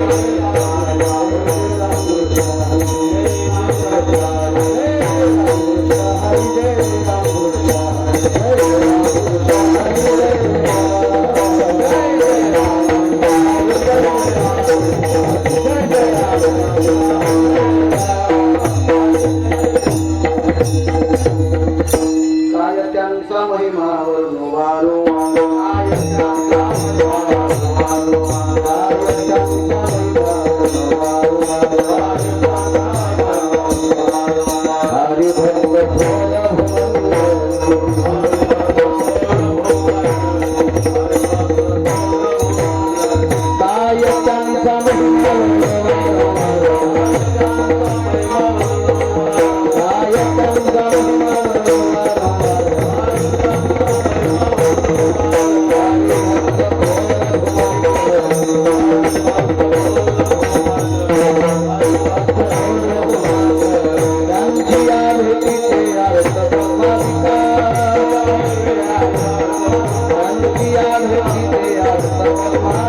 त्यांचा महिमावर नुवा हरि भगवत